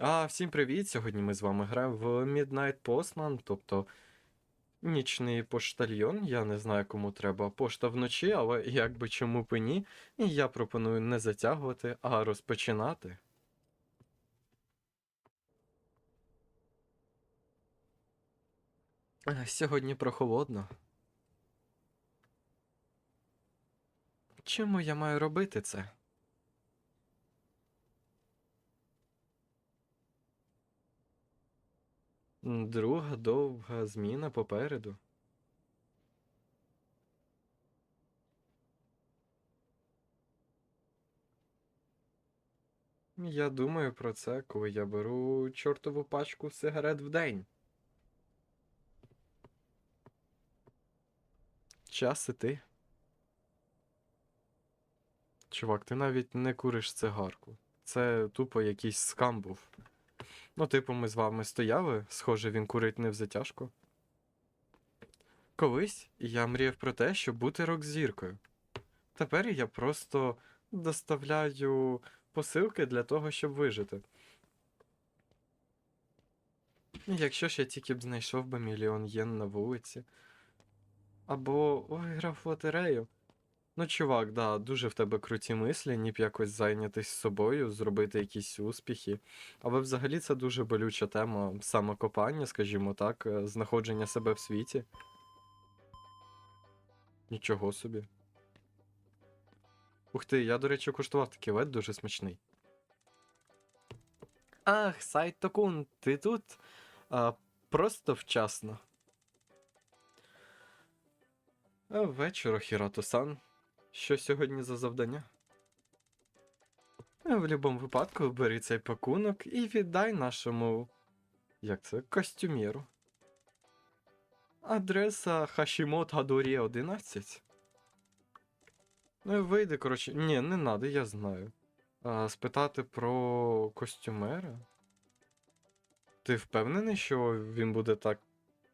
А, всім привіт! Сьогодні ми з вами граємо в Midnight Postman, тобто нічний поштальйон. Я не знаю, кому треба пошта вночі, але як би чому б і ні. І я пропоную не затягувати, а розпочинати. Сьогодні прохолодно. Чому я маю робити це? Друга довга зміна попереду. Я думаю про це, коли я беру чортову пачку сигарет в день. Час іти. Чувак, ти навіть не куриш цигарку. Це тупо якийсь скам був. Ну, типу, ми з вами стояли, схоже, він курить не в затяжку. Колись я мріяв про те, щоб бути рок-зіркою. Тепер я просто доставляю посилки для того, щоб вижити. Якщо ж я тільки б знайшов би мільйон єн на вулиці. Або виграв лотерею. Ну, чувак, да, дуже в тебе круті мислі, ніби якось зайнятись собою, зробити якісь успіхи. Але взагалі це дуже болюча тема самокопання, скажімо так, е, знаходження себе в світі. Нічого собі. Ух ти, я, до речі, куштував такий лед дуже смачний. Ах, Сайтокун, ти тут? А, просто вчасно. Вечора, Хірато-сан. Що сьогодні за завдання? Е, В будь-якому випадку бери цей пакунок і віддай нашому. Як це? Костюміру. Адреса Хашімот Гадорі 11. Ну, вийди, коротше. Ні, не надо, я знаю. А, спитати про костюмера? Ти впевнений, що він буде так.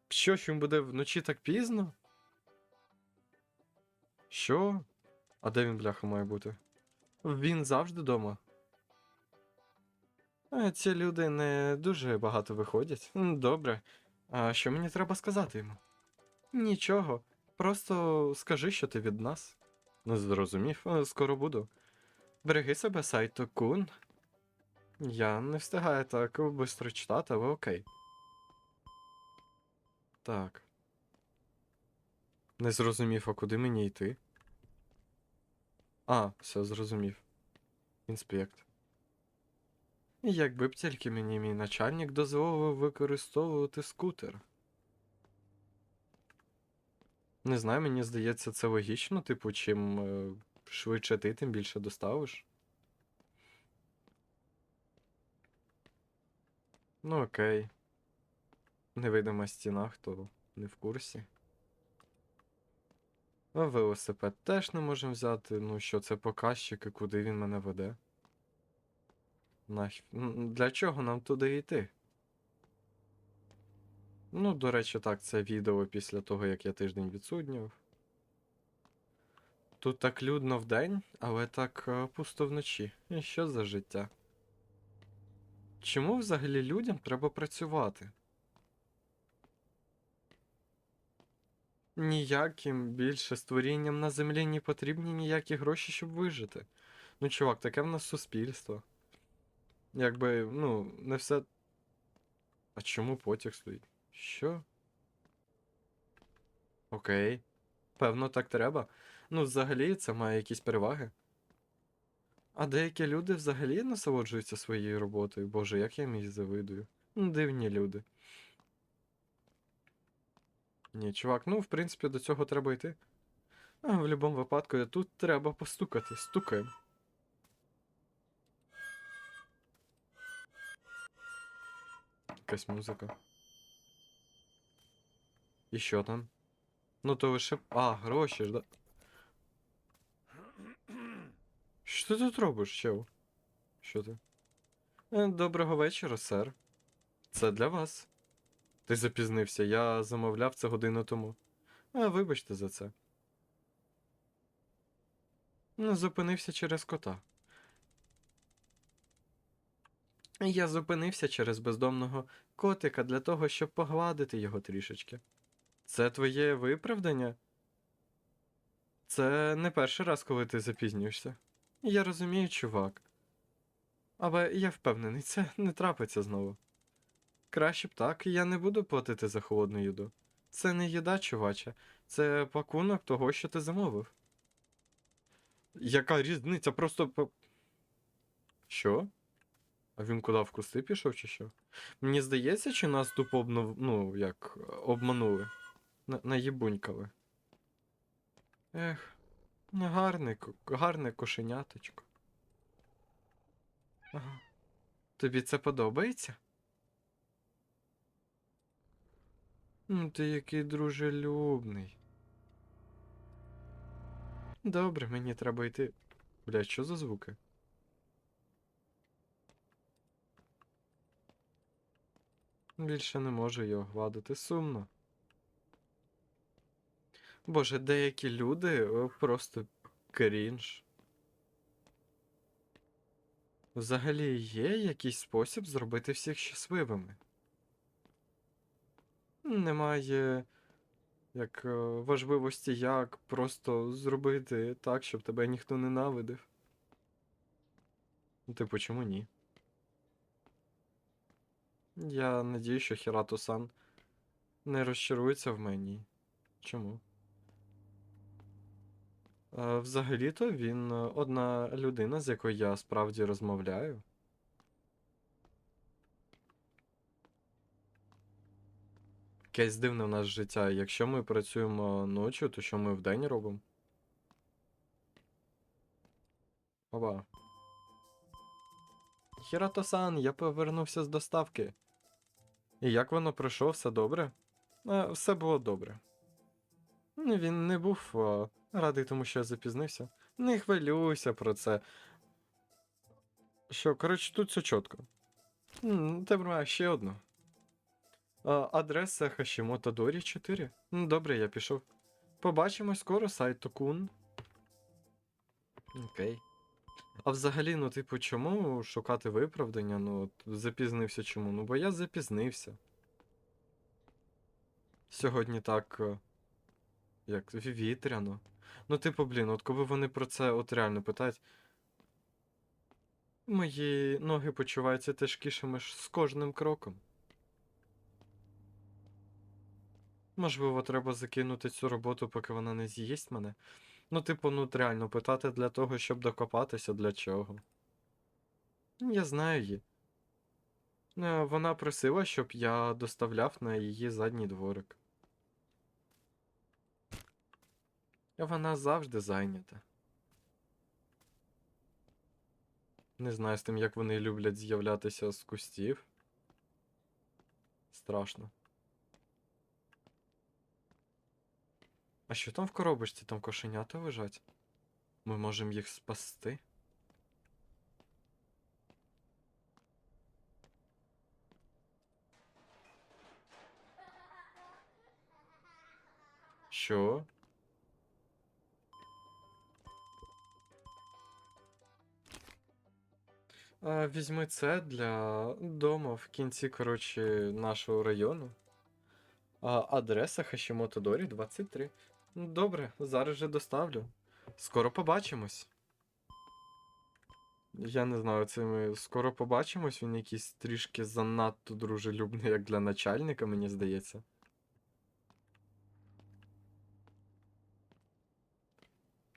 Що ж він буде вночі так пізно? Що? А де він, бляха, має бути? Він завжди вдома. Ці люди не дуже багато виходять. Добре. А що мені треба сказати йому? Нічого. Просто скажи, що ти від нас. Не зрозумів, скоро буду. Береги себе, Сайто Кун. Я не встигаю так швидко читати, але окей. Так. Не зрозумів, а куди мені йти? А, все, зрозумів. Інспект. Якби б тільки мені мій начальник дозволив використовувати скутер. Не знаю, мені здається, це логічно, типу, чим е, швидше ти, тим більше доставиш. Ну окей. Невидима стіна, хто не в курсі. А велосипед теж не можемо взяти. Ну що, це показчики, куди він мене веде. Нах... Для чого нам туди йти? Ну, до речі, так, це відео після того, як я тиждень відсутнював. Тут так людно вдень, але так е, пусто вночі. І що за життя? Чому взагалі людям треба працювати? Ніяким більше створінням на землі не потрібні ніякі гроші, щоб вижити. Ну, чувак, таке в нас суспільство. Якби, ну, не все. А чому потяг стоїть? Що? Окей. Певно, так треба. Ну, взагалі, це має якісь переваги. А деякі люди взагалі насолоджуються своєю роботою. Боже, як я їм завидую. Ну, Дивні люди. Ні, чувак, ну, в принципі, до цього треба йти. А, в будь-якому випадку тут треба постукати. Стукаємо. Якась музика. І що там? Ну то лише. А, гроші ж, да. Що ти тут робиш, чел? Що ти? Е, Доброго вечора, сер. Це для вас. Ти запізнився, я замовляв це годину тому. А, вибачте за це. Ну, зупинився через кота. Я зупинився через бездомного котика для того, щоб погладити його трішечки. Це твоє виправдання? Це не перший раз, коли ти запізнюєшся. Я розумію, чувак. Але я впевнений, це не трапиться знову. Краще б так, я не буду платити за холодну їду. Це не їда, чуваче, це пакунок того, що ти замовив. Яка різниця? Просто. Що? А він куди в кусти пішов чи що? Мені здається, чи нас тупо обнов... ну, як, обманули. На... Наїбунькали. Ех, ну гарне, гарне кошеняточко. Ага. Тобі це подобається? Ну, ти який дружелюбний. Добре, мені треба йти. Блядь, що за звуки? Більше не можу його гладити сумно. Боже, деякі люди просто крінж. Взагалі є якийсь спосіб зробити всіх щасливими. Немає як е, важливості, як просто зробити так, щоб тебе ніхто ненавидив. Ну, Типу, чому ні? Я надію, що Хірато-сан не розчарується в мені. Чому? Е, Взагалі-то він е, одна людина, з якою я справді розмовляю. Якесь дивне в нас життя. Якщо ми працюємо ночі, то що ми вдень робимо? Опа. Хірато-сан, я повернувся з доставки. І як воно пройшло, все добре? Е, все було добре. Він не був е, радий тому, що я запізнився. Не хвилюйся про це. Що, коротше, тут все чітко. Тепер ще одну. Адреса Хашімото Дорі 4. Ну, добре, я пішов. Побачимось скоро, сайт Токун. Окей. А взагалі, ну, типу, чому шукати виправдання? Ну, от, запізнився чому? Ну, бо я запізнився. Сьогодні так. е, Як вітряно. Ну, типу, блін, от коли вони про це от реально питають. Мої ноги почуваються тяжкішими з кожним кроком. Можливо, треба закинути цю роботу, поки вона не з'їсть мене. Ну, типу, ну реально питати для того, щоб докопатися для чого. Ну, Я знаю її. Е, Вона просила, щоб я доставляв на її задній дворик. Вона завжди зайнята. Не знаю з тим, як вони люблять з'являтися з кустів. Страшно. А що там в коробочці? Там кошенята лежать? Ми можемо їх спасти? Що? А, візьми це для дому в кінці, коротше, нашого району. А, адреса Хашімото Дорі 23. Ну, Добре, зараз же доставлю. Скоро побачимось. Я не знаю, це ми скоро побачимось. Він якийсь трішки занадто дружелюбний, як для начальника, мені здається.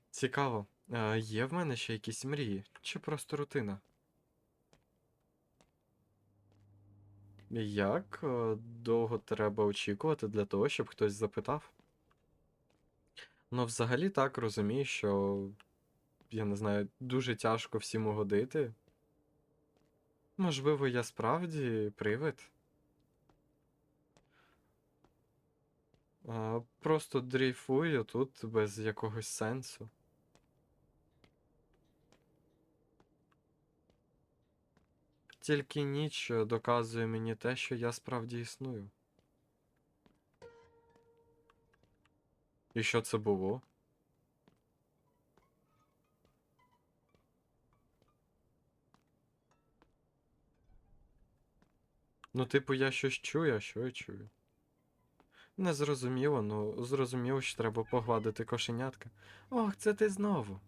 Цікаво, а, є в мене ще якісь мрії, чи просто рутина? Як е, довго треба очікувати для того, щоб хтось запитав? Ну, взагалі так розумію, що, я не знаю, дуже тяжко всім угодити. Можливо, я справді привид. А, просто дрейфую тут без якогось сенсу. Тільки ніч е, доказує мені те, що я справді існую. І що це було? Ну, типу, я щось чую, а що я чую? Не зрозуміло, ну зрозуміло, що треба погладити кошенятка. Ох, це ти знову.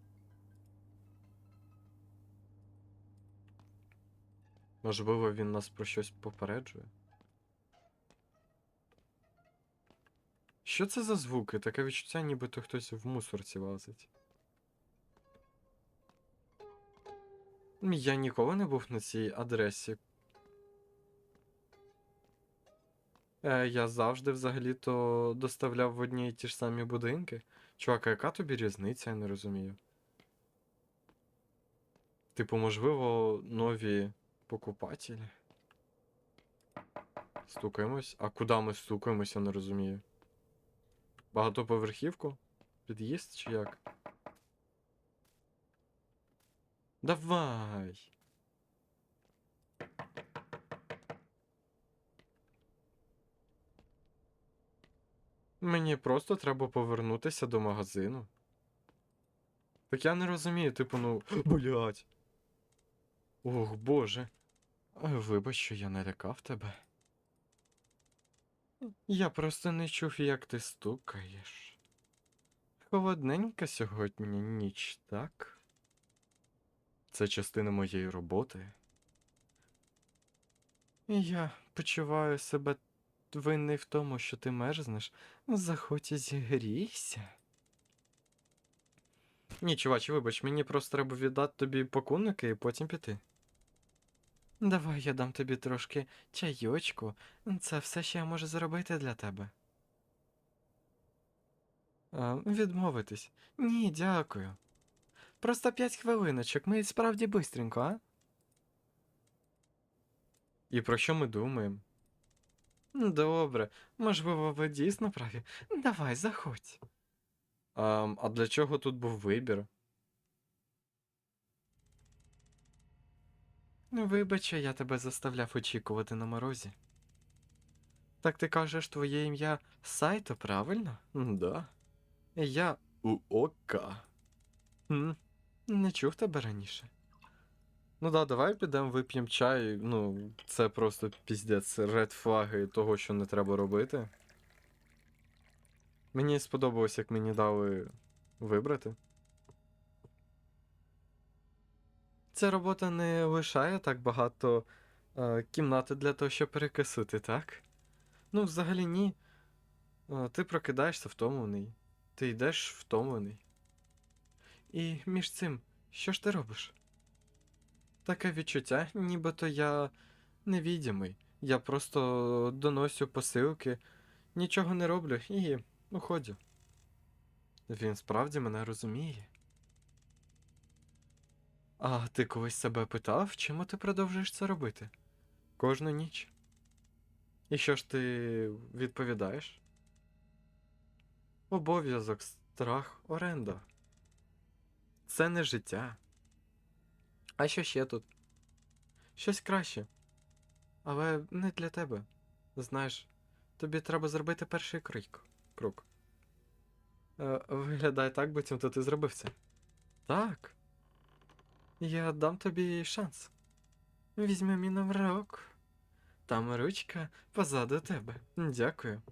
Можливо, він нас про щось попереджує. Що це за звуки? Таке відчуття, нібито хтось в мусорці лазить. Я ніколи не був на цій адресі. Е, я завжди взагалі-то доставляв в одні і ті ж самі будинки. Чувак, яка тобі різниця, я не розумію. Типу, можливо, нові покупателі. Стукаємось. А куди ми стукаємось, я не розумію. Багатоповерхівку? Під'їзд чи як? Давай. Мені просто треба повернутися до магазину. Так я не розумію, типу, ну. Блять. Ох, боже. Вибач, що я налякав тебе. Я просто не чув, як ти стукаєш. Холодненька сьогодні ніч, так? Це частина моєї роботи. Я почуваю себе винний в тому, що ти мерзнеш. Заходь і зігрійся. Ні, чувач, вибач, мені просто треба віддати тобі пакунки і потім піти. Давай я дам тобі трошки чайочку. Це все, що я можу зробити для тебе. А, відмовитись. Ні, дякую. Просто п'ять хвилиночок, ми справді бистренько, а? І про що ми думаємо? Добре, можливо, ви дійсно праві. Давай, заходь. А, а для чого тут був вибір? Вибач, я тебе заставляв очікувати на морозі. Так ти кажеш твоє ім'я Сайто, правильно? Да. Я Уока. М, Не чув тебе раніше. Ну да, давай підемо вип'ємо чай. Ну, це просто піздець, ред флаги того, що не треба робити. Мені сподобалось, як мені дали вибрати. Ця робота не лишає так багато е, кімнати для того, щоб перекисити, так? Ну, взагалі ні. Е, ти прокидаєшся втомлений. Ти йдеш втомлений. І між цим, що ж ти робиш? Таке відчуття, нібито я невідімий. Я просто доносю посилки, нічого не роблю і уходю. Він справді мене розуміє. А ти колись себе питав, чому ти продовжуєш це робити? Кожну ніч. І що ж ти відповідаєш? Обов'язок, страх, оренда. Це не життя. А що ще тут? Щось краще. Але не для тебе. Знаєш, тобі треба зробити перший крик. крок. Е, виглядає так, буцім то ти зробив це. Так. Я дам тобі шанс. Візьми мій номерок. Там ручка позаду тебе. Дякую.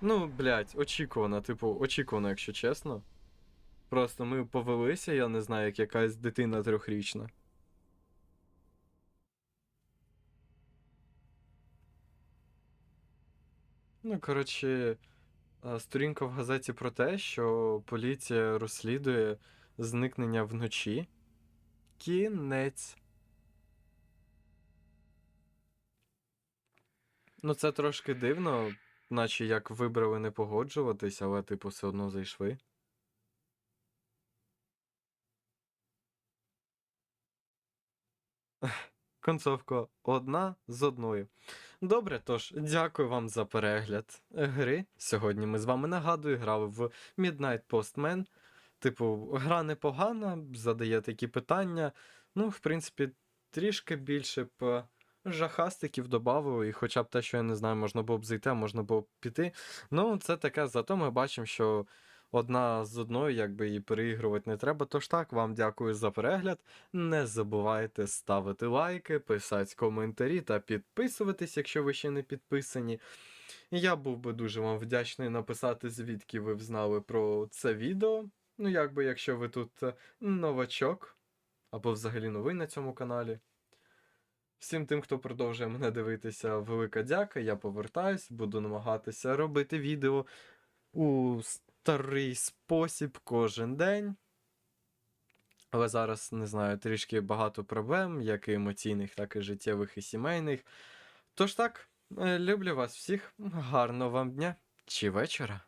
Ну, блядь, очікувано, типу, очікувано, якщо чесно. Просто ми повелися, я не знаю, як якась дитина трьохрічна. Ну, коротше, сторінка в газеті про те, що поліція розслідує зникнення вночі. Кінець. Ну, це трошки дивно, наче як вибрали не погоджуватись, але, типу, все одно зайшли. Концовка одна з одною. Добре, тож, дякую вам за перегляд гри. Сьогодні ми з вами нагадую, грали в Midnight Postman. Типу, гра непогана, задає такі питання. Ну, в принципі, трішки більше б жахастиків додавили, і хоча б те, що я не знаю, можна було б зайти, а можна було б піти. Ну, це таке, зато ми бачимо, що одна з одною, якби і переігрувати не треба. Тож так, вам дякую за перегляд. Не забувайте ставити лайки, писати коментарі та підписуватись, якщо ви ще не підписані. Я був би дуже вам вдячний написати, звідки ви взнали про це відео. Ну, якби, якщо ви тут е, новачок, або взагалі новий на цьому каналі. Всім тим, хто продовжує мене дивитися, велика дяка. Я повертаюсь, буду намагатися робити відео у старий спосіб кожен день. Але зараз не знаю, трішки багато проблем, як і емоційних, так і життєвих і сімейних. Тож так, е, люблю вас всіх, гарного вам дня чи вечора.